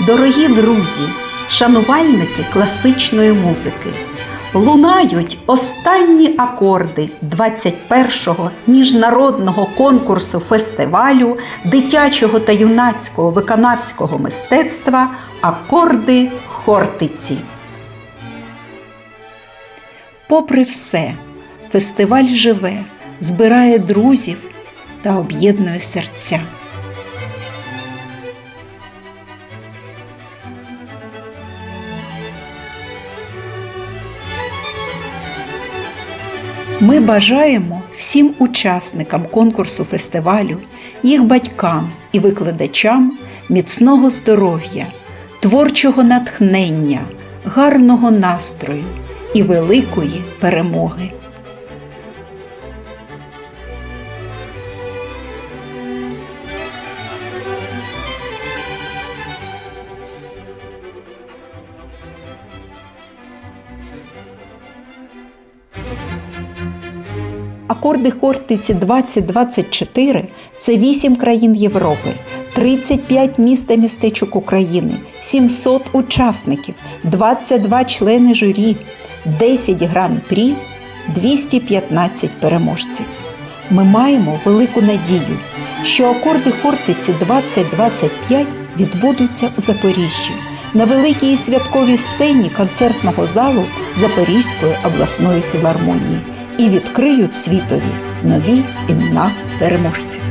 Дорогі друзі, шанувальники класичної музики, лунають останні акорди 21-го міжнародного конкурсу фестивалю дитячого та юнацького виконавського мистецтва Акорди Хортиці. Попри все, фестиваль живе, збирає друзів та об'єднує серця. Ми бажаємо всім учасникам конкурсу фестивалю, їх батькам і викладачам міцного здоров'я, творчого натхнення, гарного настрою і великої перемоги. Акорди Хортиці 2024 це 8 країн Європи, 35 міст та містечок України, 700 учасників, 22 члени журі, 10 гран-прі, 215 переможців. Ми маємо велику надію, що акорди Хортиці 2025 відбудуться у Запоріжжі на великій святковій сцені концертного залу Запорізької обласної філармонії і відкриють світові нові імена переможців.